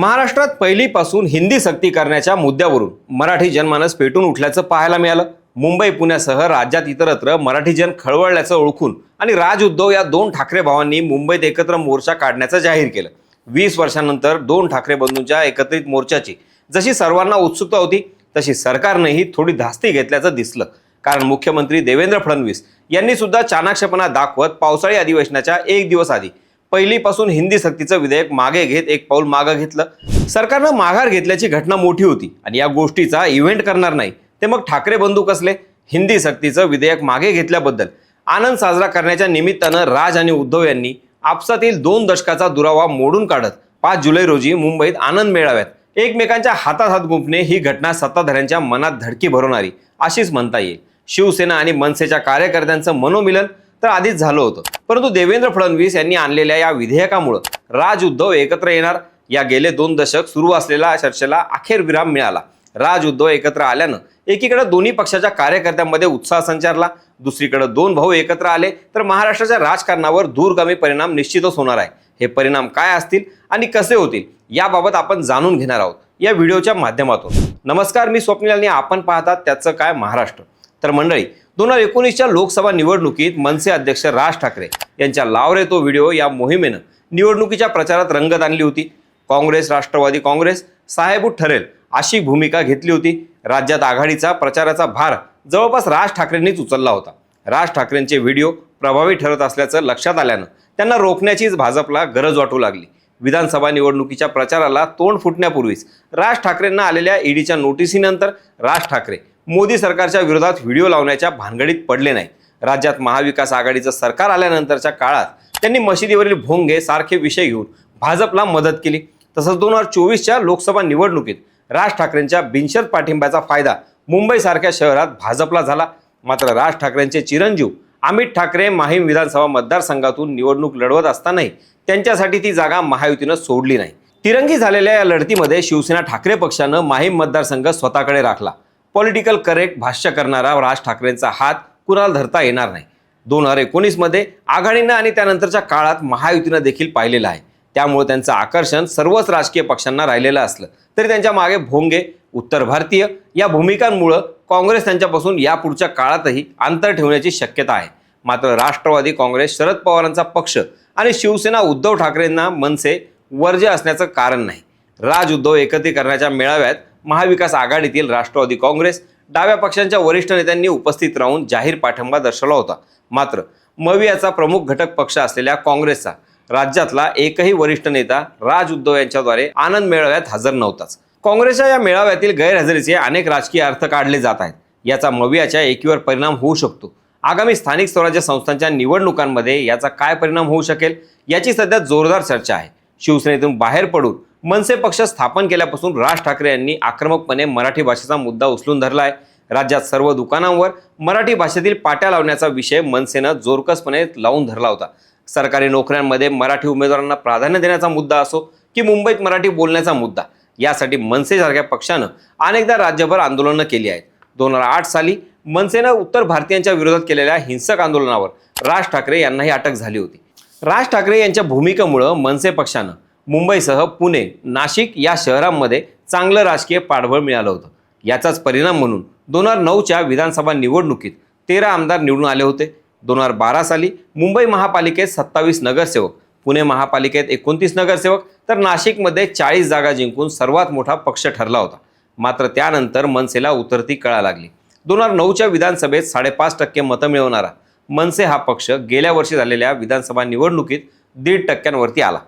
महाराष्ट्रात पहिलीपासून हिंदी सक्ती करण्याच्या मुद्द्यावरून मराठी जनमानस पेटून उठल्याचं पाहायला मिळालं. मुंबई पुण्यासह राज्यात इतरत्र मराठी जन खळवळल्याचं ओळखून आणि राज उद्धव या दोन ठाकरे भावांनी मुंबईत एकत्र मोर्चा काढण्याचं जाहीर केलं. वीस वर्षानंतर दोन ठाकरे बंधूंच्या एकत्रित मोर्चाची जशी सर्वांना उत्सुकता होती तशी सरकारनेही थोडी धास्ती घेतल्याचं दिसलं. कारण मुख्यमंत्री देवेंद्र फडणवीस यांनी सुद्धा चाणाक्षपणा दाखवत पावसाळी अधिवेशनाच्या एक दिवस आधी पहिलीपासून हिंदी सक्तीचं विधेयक मागे घेत एक पाऊल मागं घेतलं. सरकारनं माघार घेतल्याची घटना मोठी होती आणि या गोष्टीचा इव्हेंट करणार नाही. ते मग ठाकरे बंधू कसले? हिंदी सक्तीचं विधेयक मागे घेतल्याबद्दल. आनंद साजरा करण्याच्या निमित्तानं राज आणि उद्धव यांनी आपसातील दोन दशकाचा दुरावा मोडून काढत पाच जुलै रोजी मुंबईत आनंद मेळाव्यात. एकमेकांच्या हातात हात गुंफणे ही घटना सत्ताधाऱ्यांच्या मनात धडकी भरवणारी अशीच म्हणता येईल. शिवसेना आणि मनसेच्या कार्यकर्त्यांचं मनोमिलन तर आधीच झालं होतं. परंतु देवेंद्र फडणवीस यांनी आणलेल्या या विधेयकामुळं राज उद्धव एकत्र येणार. या गेले दोन दशक सुरू असलेल्या चर्चेला अखेर विराम मिळाला. राज उद्धव एकत्र आल्यानं एकीकडे दोन्ही पक्षाच्या कार्यकर्त्यांमध्ये उत्साह संचारला. दुसरीकडे दोन भाऊ एकत्र आले. तर महाराष्ट्राच्या राजकारणावर दूरगामी परिणाम निश्चितच होणार आहे. हे परिणाम काय असतील आणि कसे होतील याबाबत आपण जाणून घेणार आहोत. या व्हिडिओच्या माध्यमातून. नमस्कार मी स्वप्नील आणि आपण पाहतात त्याचं काय महाराष्ट्र. तर मंडळी दोन हजार एकोणीसच्या लोकसभा निवडणुकीत मनसे अध्यक्ष राज ठाकरे यांच्या लाव रे तो व्हिडिओ या मोहिमेनं निवडणुकीच्या प्रचारात रंगत आणली होती. काँग्रेस राष्ट्रवादी काँग्रेस साहेबूत ठरेल अशी भूमिका घेतली होती. राज्यात आघाडीचा प्रचाराचा भार जवळपास राज ठाकरेंनीच उचलला होता. राज ठाकरेंचे व्हिडिओ प्रभावी ठरत असल्याचं लक्षात आल्यानं त्यांना रोखण्याचीच भाजपला गरज वाटू लागली. विधानसभा निवडणुकीच्या प्रचाराला तोंड फुटण्यापूर्वीच राज ठाकरेंना आलेल्या ईडीच्या नोटिसीनंतर राज ठाकरे मोदी सरकारच्या विरोधात व्हिडिओ लावण्याच्या भानगडीत पडले नाही. राज्यात महाविकास आघाडीचं सरकार आल्यानंतरच्या काळात त्यांनी मशिदीवरील भोंगे सारखे विषय घेऊन भाजपला मदत केली. तसंच दोन हजार चोवीसच्या लोकसभा निवडणुकीत राज ठाकरेंच्या बिनशर्त पाठिंब्याचा फायदा मुंबईसारख्या शहरात भाजपला झाला. मात्र राज ठाकरेंचे चिरंजीव अमित ठाकरे माहीम विधानसभा मतदारसंघातून निवडणूक लढवत असतानाही त्यांच्यासाठी ती जागा महायुतीनं सोडली नाही. तिरंगी झालेल्या या लढतीमध्ये शिवसेना ठाकरे पक्षानं माहीम मतदारसंघ स्वतःकडे राखला. पॉलिटिकल करेक्ट भाष्य करणारा राज ठाकरेंचा हात कुणाला धरता येणार नाही? दोन हजार एकोणीसमध्ये आघाडीनं आणि त्यानंतरच्या काळात महायुतीनं देखील पाहिलेलं आहे. त्यामुळे त्यांचं आकर्षण सर्वच राजकीय पक्षांना राहिलेलं असलं. तरी त्यांच्या मागे भोंगे उत्तर भारतीय या भूमिकांमुळं काँग्रेस त्यांच्यापासून यापुढच्या काळातही अंतर ठेवण्याची शक्यता आहे. मात्र राष्ट्रवादी काँग्रेस शरद पवारांचा पक्ष आणि शिवसेना उद्धव ठाकरेंना मनसे वर्ज्य असण्याचं कारण नाही. राज उद्धव एकत्रीकरणाच्या मेळाव्यात महाविकास आघाडीतील राष्ट्रवादी काँग्रेस डाव्या पक्षांच्या वरिष्ठ नेत्यांनी उपस्थित राहून जाहीर पाठिंबा दर्शवला होता. मात्र मवियाचा प्रमुख घटक पक्ष असलेल्या काँग्रेसचा राज्यातला एकही वरिष्ठ नेता राज उद्धव यांच्याद्वारे आनंद मेळाव्यात हजर नव्हताच. काँग्रेसच्या या मेळाव्यातील गैरहजेरीचे अनेक राजकीय अर्थ काढले जात आहेत. याचा मवियाच्या एकीवर परिणाम होऊ शकतो. आगामी स्थानिक स्वराज्य संस्थांच्या निवडणुकांमध्ये याचा काय परिणाम होऊ शकेल याची सध्या जोरदार चर्चा आहे. शिवसेनेतून बाहेर पडून मनसे पक्ष स्थापन केल्यापासून राज ठाकरे यांनी आक्रमकपणे मराठी भाषेचा मुद्दा उचलून धरला आहे राज्यात सर्व दुकानांवर मराठी भाषेतील पाट्या लावण्याचा विषय मनसेनं जोरकसपणे लावून धरला होता. सरकारी नोकऱ्यांमध्ये मराठी उमेदवारांना प्राधान्य देण्याचा मुद्दा असो की मुंबईत मराठी बोलण्याचा मुद्दा यासाठी मनसेसारख्या पक्षानं अनेकदा राज्यभर आंदोलनं केली आहेत. दोन हजार आठ साली मनसेनं उत्तर भारतीयांच्या विरोधात केलेल्या हिंसक आंदोलनावर राज ठाकरे यांनाही अटक झाली होती. राज ठाकरे यांच्या भूमिकेमुळं मनसे पक्षानं मुंबईसह पुणे नाशिक या शहरांमध्ये चांगलं राजकीय पाठबळ मिळालं होतं. याचाच परिणाम म्हणून दोन हजार नऊच्या विधानसभा निवडणुकीत तेरा आमदार निवडून आले होते. दोन हजार बारा साली मुंबई महापालिकेत सत्तावीस नगरसेवक पुणे महापालिकेत एकोणतीस नगरसेवक तर नाशिकमध्ये चाळीस जागा जिंकून सर्वात मोठा पक्ष ठरला होता. मात्र त्यानंतर मनसेला उतरती कळा लागली. दोन हजार नऊच्या विधानसभेत साडेपाच टक्के मतं मिळवणारा मनसे हा पक्ष गेल्या वर्षी झालेल्या विधानसभा निवडणुकीत दीड टक्क्यांवरती आला.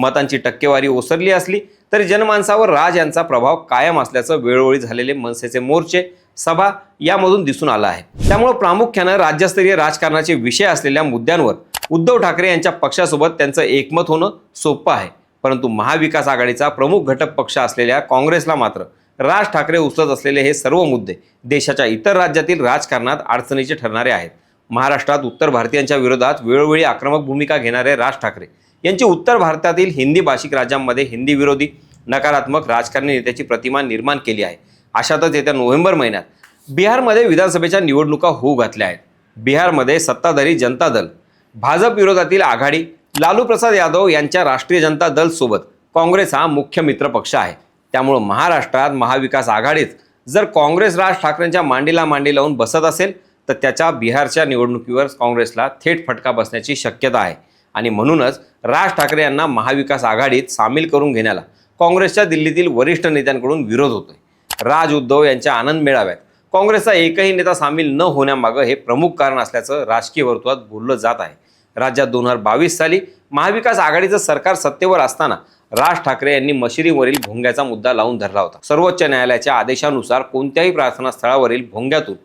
मतांची टक्केवारी ओसरली असली तरी जनमानसावर राज यांचा प्रभाव कायम असल्याचं वेळोवेळी झालेले मनसेचे मोर्चे सभा यामधून दिसून आला आहे. त्यामुळे प्रामुख्यानं राज्यस्तरीय राजकारणाचे विषय असलेल्या मुद्द्यांवर उद्धव ठाकरे यांच्या पक्षासोबत त्यांचं एकमत होणं सोपं आहे. परंतु महाविकास आघाडीचा प्रमुख घटक पक्ष असलेल्या काँग्रेसला मात्र राज ठाकरे उचलत असलेले हे सर्व मुद्दे देशाच्या इतर राज्यातील राजकारणात अडचणीचे ठरणारे आहेत. महाराष्ट्रात उत्तर भारतीयांच्या विरोधात वेळोवेळी आक्रमक भूमिका घेणारे राज ठाकरे यांची उत्तर भारतातील हिंदी भाषिक राज्यांमध्ये हिंदी विरोधी नकारात्मक राजकारणी नेत्याची प्रतिमा निर्माण केली आहे. अशातच येत्या नोव्हेंबर महिन्यात बिहारमध्ये विधानसभेच्या निवडणुका होऊ घातल्या आहेत. बिहारमध्ये सत्ताधारी जनता दल भाजप विरोधातील आघाडी लालू प्रसाद यादव यांच्या राष्ट्रीय जनता दल सोबत काँग्रेस हा मुख्य मित्र पक्ष आहे. त्यामुळं महाराष्ट्रात महाविकास आघाडीत जर काँग्रेस राज ठाकरेंच्या मांडीला मांडी लावून बसत असेल तर त्याच्या बिहारच्या निवडणुकीवर काँग्रेसला थेट फटका बसण्याची शक्यता आहे. आणि म्हणूनच राज ठाकरे यांना महाविकास आघाडीत सामील करून घेण्याला काँग्रेसच्या दिल्लीतील वरिष्ठ नेत्यांकडून विरोध होतोय. राज उद्धव यांच्या आनंद मेळाव्यात काँग्रेसचा एकही नेता सामील न होण्यामागं हे प्रमुख कारण असल्याचं राजकीय वर्तुळात बोललं जात आहे. राज्यात दोन हजार बावीस साली महाविकास आघाडीचं सरकार सत्तेवर असताना राज ठाकरे यांनी मशिरीवरील भोंग्याचा मुद्दा लावून धरला होता. सर्वोच्च न्यायालयाच्या आदेशानुसार कोणत्याही प्रार्थना स्थळावरील भोंग्यातून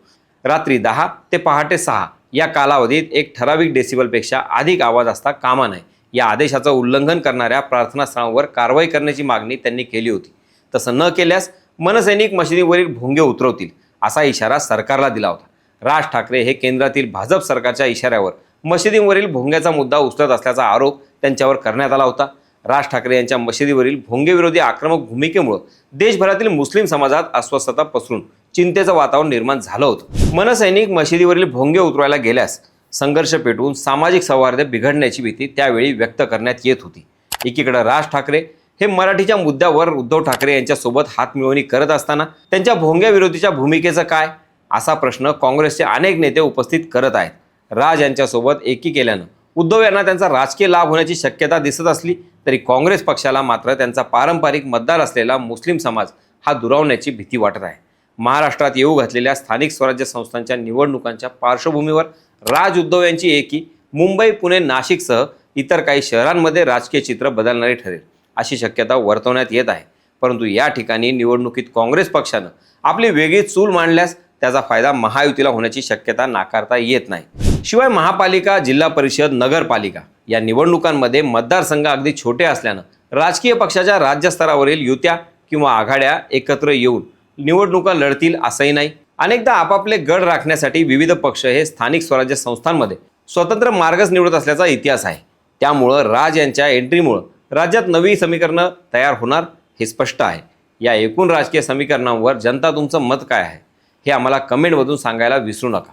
रात्री दहा ते पहाटे सहा या कालावधीत एक ठराविक डेसिबलपेक्षा अधिक आवाज असता कामा नये. या आदेशाचं उल्लंघन करणाऱ्या प्रार्थनास्थळांवर कारवाई करण्याची मागणी त्यांनी केली होती. तसं न केल्यास मनसैनिक मशिदीवरील भोंगे उतरवतील असा इशारा सरकारला दिला होता. राज ठाकरे हे केंद्रातील भाजप सरकारच्या इशाऱ्यावर मशिदींवरील भोंग्याचा मुद्दा उचलत असल्याचा आरोप त्यांच्यावर करण्यात आला होता. राज ठाकरे यांच्या मशिदीवरील भोंगेविरोधी आक्रमक भूमिकेमुळे देशभरातील मुस्लिम समाजात अस्वस्थता पसरून चिंतेचं वातावरण निर्माण झालं होतं. मनसैनिक मशिदीवरील भोंगे उतरवायला गेल्यास संघर्ष पेटवून सामाजिक सौहार्द बिघडण्याची भीती त्यावेळी व्यक्त करण्यात येत होती. एकीकडे राज ठाकरे हे मराठीच्या मुद्द्यावर उद्धव ठाकरे यांच्यासोबत हातमिळवणी करत असताना त्यांच्या भोंग्याविरोधीच्या भूमिकेचं काय? असा प्रश्न काँग्रेसचे अनेक नेते उपस्थित करत आहेत. राज यांच्यासोबत एकी केल्यानं उद्धव यांना त्यांचा राजकीय लाभ होण्याची शक्यता दिसत असली तरी काँग्रेस पक्षाला मात्र त्यांचा पारंपरिक मतदार असलेला मुस्लिम समाज हा दुरावण्याची भीती वाटत आहे. महाराष्ट्रात येऊ घातलेल्या स्थानिक स्वराज्य संस्थांच्या निवडणुकांच्या पार्श्वभूमीवर राज उद्धव यांची एकी मुंबई पुणे नाशिकसह इतर काही शहरांमध्ये राजकीय चित्र बदलणारे ठरेल अशी शक्यता वर्तवण्यात येत आहे. परंतु या ठिकाणी निवडणुकीत काँग्रेस पक्षानं आपली वेगळी चूल मांडल्यास त्याचा फायदा महायुतीला होण्याची शक्यता नाकारता येत नाही. शिवाय महापालिका जिल्हा परिषद नगरपालिका या निवडणुकांमध्ये मतदारसंघ अगदी छोटे असल्यानं राजकीय पक्षाच्या राज्यस्तरावरील युत्या किंवा आघाड्या एकत्र येऊन निवडणुका लढतील असंही नाही. अनेकदा आपापले गड राखण्यासाठी विविध पक्ष हे स्थानिक स्वराज्य संस्थांमध्ये स्वतंत्र मार्गच निवडत असल्याचा इतिहास आहे. त्यामुळं राज यांच्या एंट्रीमुळं राज्यात नवी समीकरणं तयार होणार हे स्पष्ट आहे. या एकूण राजकीय समीकरणांवर जनता तुमचं मत काय आहे? हे आम्हाला कमेंटमधून सांगायला विसरू नका.